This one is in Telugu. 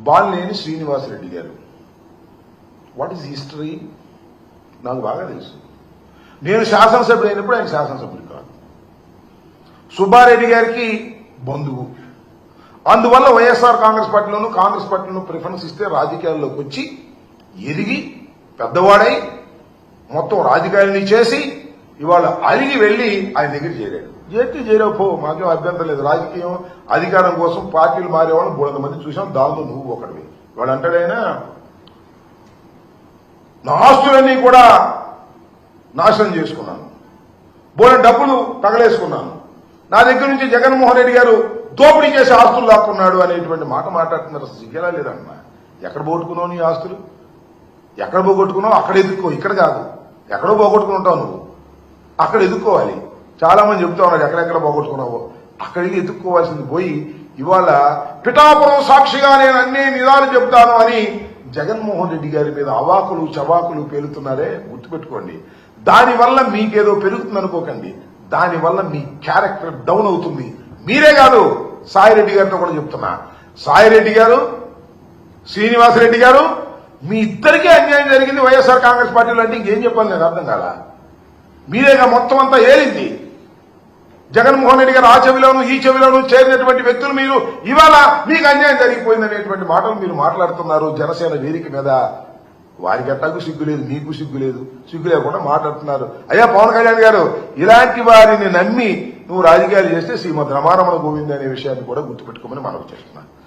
బాలినేని శ్రీనివాసరెడ్డి గారు. వాట్ ఈస్ హిస్టరీ నాకు బాగా తెలుసు. నేను శాసనసభ్యుడు అయినప్పుడు ఆయన శాసనసభ్యుడు కాదు. సుబ్బారెడ్డి గారికి బంధువు. అందువల్ల వైఎస్ఆర్ కాంగ్రెస్ పార్టీలోను కాంగ్రెస్ పార్టీలోను ప్రిఫరెన్స్ ఇస్తే రాజకీయాల్లోకి వచ్చి ఎదిగి పెద్దవాడై మొత్తం రాజకీయాలని చేసి ఇవాళ అడిగి వెళ్ళి ఆయన దగ్గర చేరాడు. చేస్తే చేరావు మాకేం అభ్యంతరం లేదు రాజకీయం అధికారం కోసం పార్టీలు మారేవాళ్ళు బోడంత మంది చూసాం దానిలో నువ్వు ఒకటివి వాడు అంటాడైనా నా ఆస్తులన్నీ కూడా నాశనం చేసుకున్నాను. బోలెడు డబ్బులు తగలేసుకున్నాను. నా దగ్గర నుంచి జగన్మోహన్ రెడ్డి గారు దోపిడీ చేసి ఆస్తులు లాక్కున్నాడు అనేటువంటి మాట మాట్లాడుతున్నారు. అసలు సిగ్గేలా లేదమ్మా. ఎక్కడ పోగొట్టుకున్నావు నీ ఆస్తులు? ఎక్కడ పోగొట్టుకున్నావు? అక్కడ ఎదుర్కో ఇక్కడ కాదు. ఎక్కడో పోగొట్టుకుని ఉంటావు నువ్వు. అక్కడ ఎదుర్కోవాలి. చాలా మంది చెప్తా ఉన్నారు ఎక్కడెక్కడ పోగొట్టుకున్నావో. అక్కడికి ఎదుర్కోవాల్సింది పోయి ఇవాళ పిఠాపురం సాక్షిగా నేను అన్ని నిదాలు చెప్తాను అని జగన్మోహన్ రెడ్డి గారి మీద అవాకులు చవాకులు పేలుతున్నారే గుర్తుపెట్టుకోండి. దానివల్ల మీకేదో పెరుగుతుంది అనుకోకండి. దానివల్ల మీ క్యారెక్టర్ డౌన్ అవుతుంది. మీరే కాదు సాయిరెడ్డి గారితో కూడా చెప్తున్నా. సాయిరెడ్డి గారు శ్రీనివాసరెడ్డి గారు మీ ఇద్దరికీ అన్యాయం జరిగింది వైఎస్ఆర్ కాంగ్రెస్ పార్టీలో అంటే ఇంకేం చెప్పాలి నేను అర్థం కాదా మీరేగా మొత్తం అంతా ఏలింది? జగన్మోహన్ రెడ్డి గారు ఆ చెవిలోను ఈ చెవిలోను చేరినటువంటి వ్యక్తులు మీరు. ఇవాళ మీకు అన్యాయం జరిగిపోయింది అనేటువంటి మాటలు మీరు మాట్లాడుతున్నారు జనసేన వేదిక మీద. వారికి అట్టకు సిగ్గు లేదు మీకు సిగ్గు లేదు. సిగ్గు లేకుండా మాట్లాడుతున్నారు. అయ్యా పవన్ కళ్యాణ్ గారు ఇలాంటి వారిని నమ్మి నువ్వు రాజకీయాలు చేస్తే శ్రీమద్ రమారమణ గోవింద్ అనే విషయాన్ని కూడా గుర్తుపెట్టుకోమని మనవి చేస్తున్నాను.